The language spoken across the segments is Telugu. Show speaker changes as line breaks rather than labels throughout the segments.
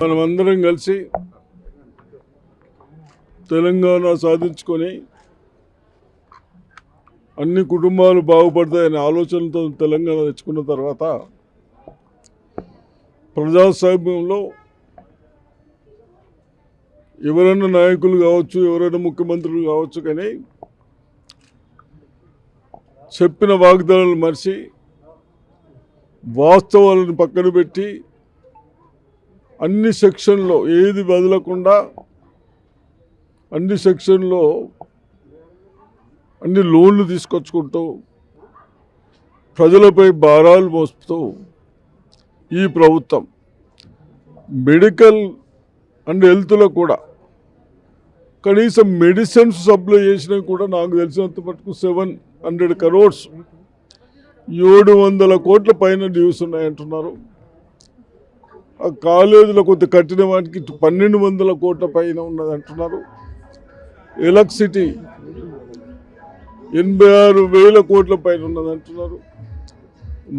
మనమందరం కలిసి తెలంగాణ సాధించుకొని అన్ని కుటుంబాలు బాగుపడతాయనే ఆలోచనతో తెలంగాణ తెచ్చుకున్న తర్వాత ప్రజాస్వామ్యంలో ఎవరైనా నాయకులు కావచ్చు ఎవరైనా ముఖ్యమంత్రులు కావచ్చు కానీ చెప్పిన వాగ్దానాలు మరిచి వాస్తవాలను పక్కన పెట్టి అన్ని సెక్షన్లో ఏది వదలకుండా అన్ని సెక్షన్లో అన్ని లోన్లు తీసుకొచ్చుకుంటూ ప్రజలపై భారాలు మోస్తూ ఈ ప్రభుత్వం మెడికల్ అండ్ హెల్త్లో కూడా కనీసం మెడిసిన్స్ సప్లై చేసినా కూడా నాకు తెలిసినంత మటుకు సెవెన్ హండ్రెడ్ కరోడ్స్ ఏడు వందల కోట్ల పైన డ్యూస్ ఉన్నాయంటున్నారు. ఆ కాలేజీలో కొంత కట్టిన వాటికి పన్నెండు వందల కోట్ల పైన ఉన్నది అంటున్నారు. ఎలక్ట్రిసిటీ ఎనభై ఆరు వేల కోట్ల పైన ఉన్నది అంటున్నారు.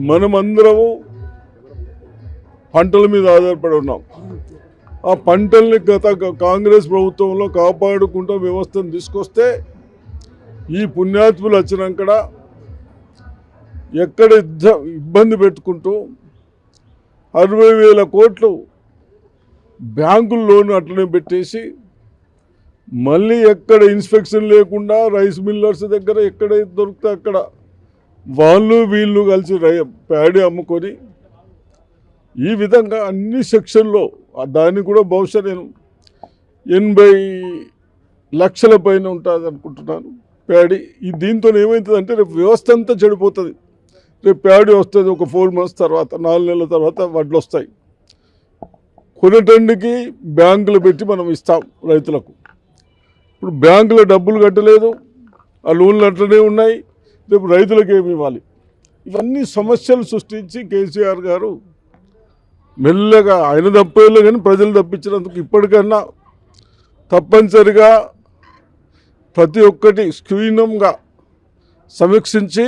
మనమందరము పంటల మీద ఆధారపడి ఉన్నాం. ఆ పంటల్ని గత కాంగ్రెస్ ప్రభుత్వంలో కాపాడుకుంటూ వ్యవస్థను తీసుకొస్తే ఈ పుణ్యాత్ములు వచ్చినాక ఎక్కడ ఇబ్బంది పెట్టుకుంటూ అరవై వేల కోట్లు బ్యాంకుల లోన్ అట్లనే పెట్టేసి మళ్ళీ ఎక్కడ ఇన్స్పెక్షన్ లేకుండా రైస్ మిల్లర్స్ దగ్గర ఎక్కడైతే దొరికితే అక్కడ వాళ్ళు వీళ్ళు కలిసి రై ప్యాడీ అమ్ముకొని ఈ విధంగా అన్ని సెక్షన్లో ఆ దాన్ని కూడా బహుశా నేను ఎనభై లక్షల పైన ఉంటుంది అనుకుంటున్నాను. ప్యాడీ ఈ దీంతో ఏమవుతుందంటే రేపు వ్యవస్థ అంతా చెడిపోతుంది. రేపు ప్యాడీ వస్తుంది ఒక ఫోర్ మంత్స్ తర్వాత నాలుగు నెలల తర్వాత వడ్లు వస్తాయి. కొనేటందుకి బ్యాంకులు పెట్టి మనం ఇస్తాం రైతులకు. ఇప్పుడు బ్యాంకులో డబ్బులు కట్టలేదు ఆ లోన్లు అట్లనే ఉన్నాయి రేపు రైతులకు ఏమి ఇవ్వాలి? ఇవన్నీ సమస్యలు సృష్టించి కేసీఆర్ గారు మెల్లగా ఆయన తప్పేళ్ళు కానీ ప్రజలు తప్పించినందుకు ఇప్పటికన్నా తప్పనిసరిగా ప్రతి ఒక్కటి స్క్రీనంగా సమీక్షించి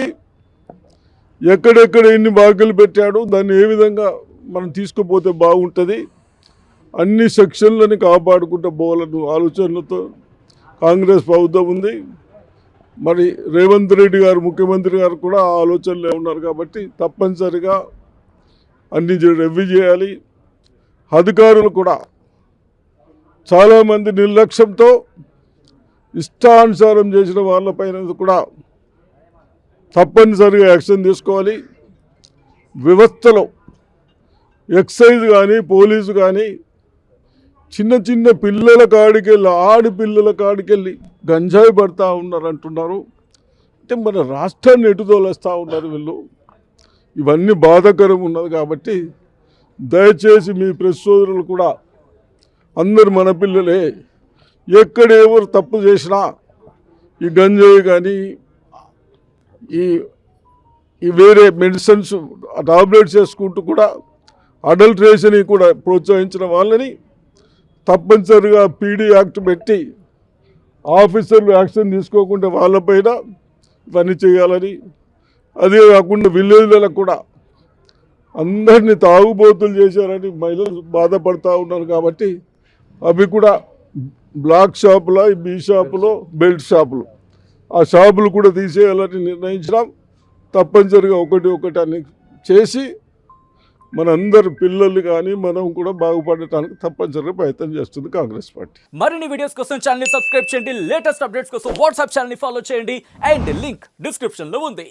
ఎక్కడెక్కడ ఎన్ని బాధ్యతలు పెట్టాడో దాన్ని ఏ విధంగా మనం తీసుకుపోతే బాగుంటుంది? అన్ని సెక్షన్లని కాపాడుకుంటూ పోవాలన్న ఆలోచనలతో కాంగ్రెస్ ప్రభుత్వం ఉంది. మరి రేవంత్ రెడ్డి గారు ముఖ్యమంత్రి గారు కూడా ఆ ఆలోచనలే ఉన్నారు కాబట్టి తప్పనిసరిగా అన్ని రెవ్యూ చేయాలి. అధికారులు కూడా చాలామంది నిర్లక్ష్యంతో ఇష్టానుసారం చేసిన వాళ్ళపైన కూడా తప్పనిసరిగా యాక్షన్ తీసుకోవాలి. వ్యవస్థలో ఎక్సైజ్ కానీ పోలీసు కానీ చిన్న చిన్న పిల్లల కాడికెళ్ళి ఆడపిల్లల కాడికెళ్ళి గంజాయి పడతా ఉన్నారు అంటున్నారు. అంటే మన రాష్ట్రాన్ని ఎటుదోలేస్తూ ఉన్నారు వీళ్ళు? ఇవన్నీ బాధాకరం ఉన్నది కాబట్టి దయచేసి మీ ప్రెస్ సోదరులు కూడా అందరు మన పిల్లలే ఎక్కడ ఎవరు తప్పు చేసినా ఈ గంజాయి కానీ ఈ ఈ వేరే మెడిసిన్స్ టాబ్లెట్స్ చేసుకుంటూ కూడా అడల్ట్రేషన్ కూడా ప్రోత్సహించిన వాళ్ళని తప్పనిసరిగా పీడీ యాక్ట్ పెట్టి ఆఫీసర్లు యాక్షన్ తీసుకోకుండా వాళ్ళపైన పని చేయాలని. అదే కాకుండా విలేజ్లకు కూడా అందరినీ తాగుబోతులు చేశారని మహిళలు బాధపడతా ఉన్నారు కాబట్టి అవి కూడా బ్లాక్ షాపులో బీ షాపులో బెల్ట్ షాపులు. ఆ షాపులు కూడా తీసేయాలని నిర్ణయించడం తప్పనిసరిగా ఒకటి ఒకటి అని చేసి మనందరి పిల్లలు కానీ మనం కూడా బాగుపడటానికి తప్పనిసరిగా ప్రయత్నం చేస్తుంది కాంగ్రెస్ పార్టీ.
మరిన్ని వీడియోస్ కోసం ఛానల్ సబ్స్క్రైబ్ చేయండి. లేటెస్ట్ అప్డేట్స్ కోసం వాట్సాప్ ఛానల్ ఫాలో చేయండి. అండ్ లింక్ డిస్క్రిప్షన్లో ఉంది.